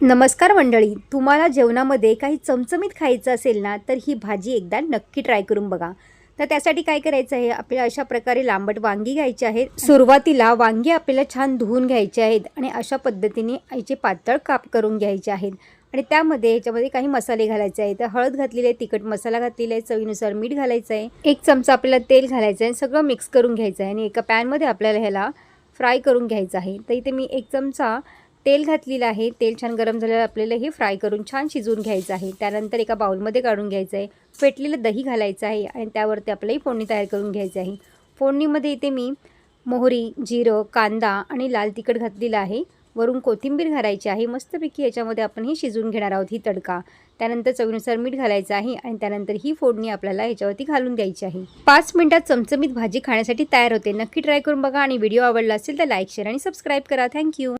नमस्कार मंडळी तुम्हाला जेवणामध्ये काही चमचमीत खायचं असेल ना तर ही भाजी एकदा नक्की ट्राय करून बघा. तर त्यासाठी काय करायचं आहे आपल्याला अशा प्रकारे लांबट वांगी घ्यायची आहेत. सुरुवातीला वांगी आपल्याला छान धुवून घ्यायचे आहेत आणि अशा पद्धतीने याचे पातळ काप करून घ्यायचे आहेत. आणि त्यामध्ये ह्याच्यामध्ये काही मसाले घालायचे आहेत. तर हळद घातलेली आहे तिखट मसाला घातलेला आहे चवीनुसार मीठ घालायचं आहे. एक चमचा आपल्याला तेल घालायचं आहे सगळं मिक्स करून घ्यायचं आहे आणि एका पॅनमध्ये आपल्याला ह्याला फ्राय करून घ्यायचं आहे. तर इथे मी एक चमचा तेल घातलेलं आहे. तेल छान गरम झाल्यावर आपल्याला हे फ्राय करून छान शिजवून घ्यायचं आहे. त्यानंतर एका बाउलमध्ये काढून घ्यायचं आहे. फेटलेलं दही घालायचं आहे आणि त्यावरती आपल्याही फोडणी तयार करून घ्यायची आहे. फोडणीमध्ये इथे मी मोहरी जिरं कांदा आणि लाल तिखट घातलेलं आहे. वरून कोथिंबीर घालायची आहे. मस्तपैकी याच्यामध्ये आपण हे शिजवून घेणार आहोत ही तडका. त्यानंतर चवीनुसार मीठ घालायचं आहे आणि त्यानंतर ही फोडणी आपल्याला याच्यावरती घालून द्यायची आहे. पाच मिनिटात चमचमीत भाजी खाण्यासाठी तयार होते. नक्की ट्राय करून बघा आणि व्हिडिओ आवडला असेल तर लाईक शेअर आणि सबस्क्राईब करा. Thank you